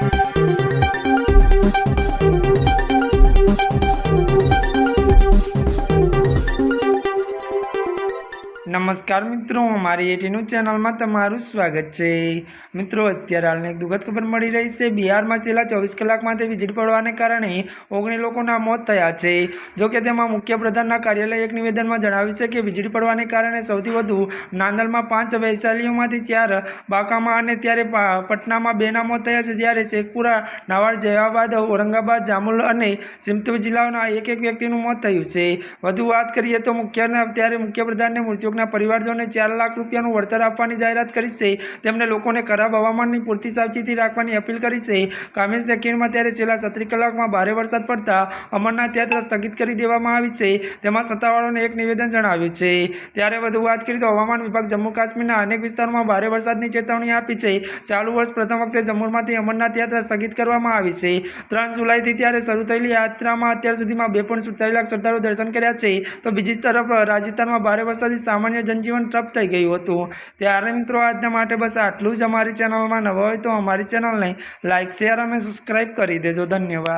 Thank you. નમસ્કાર મિત્રો, મારી એટીનું ચેનલમાં તમારું સ્વાગત છે. મિત્રો, અત્યારે હાલની એક દુઃખદ ખબર મળી રહી છે. બિહારમાં છેલ્લા ચોવીસ કલાકમાંથી વીજળી પડવાને કારણે ઓગણીસ લોકોના મોત થયા છે. જો કે તેમાં મુખ્ય પ્રધાનના કાર્યાલય એક નિવેદનમાં જણાવ્યું છે કે વીજળી પડવાને કારણે સૌથી વધુ નાંદલમાં પાંચ વૈશાલીઓમાંથી ચાર બાંકામાં અને ત્યારે પટનામાં બેના મોત થયા છે. જ્યારે શેખપુરા, નાવાડ, જયાબાદ, ઔરંગાબાદ, જામુલ અને સિમતવ જિલ્લાઓના એક એક વ્યક્તિનું મોત થયું છે. વધુ વાત કરીએ તો મુખ્ય ત્યારે મુખ્યપ્રધાનને મૃતકોના પરિવારજનોને ચાર લાખ રૂપિયાનું વળતર આપવાની જાહેરાત કરી છે. તેમણે લોકોને ખરાબ હવામાનની પૂરતી સાવચેતી રાખવાની અપીલ કરી છે. કામેશ દક્ષિણમાં ત્યારે છેલ્લા સત્રી કલાકમાં ભારે વરસાદ પડતા અમરનાથ યાત્રા સ્થગિત કરી દેવામાં આવી છે. તેમાં સત્તાવાળાઓને એક નિવેદન જણાવ્યું છે. ત્યારે વધુ વાત કરીએ તો હવામાન વિભાગ જમ્મુ કાશ્મીરના અનેક વિસ્તારોમાં ભારે વરસાદની ચેતવણી આપી છે. ચાલુ વર્ષ પ્રથમ વખતે જમ્મુમાંથી અમરનાથ યાત્રા સ્થગિત કરવામાં આવી છે. ત્રણ જુલાઈથી ત્યારે શરૂ થયેલી યાત્રામાં અત્યાર સુધીમાં બે લાખ શ્રદ્ધાળુઓ દર્શન કર્યા છે. તો બીજી તરફ રાજસ્થાનમાં ભારે વરસાદથી સામાન્ય જનજીવન ઠપ થઈ ગયું હતું. ત્યારે મિત્રો, આજના માટે બસ આટલું જ અમારી ચેનલમાં નવા હોય તો અમારી ચેનલને લાઇક શેર અને સબસ્ક્રાઈબ કરી દેજો. ધન્યવાદ.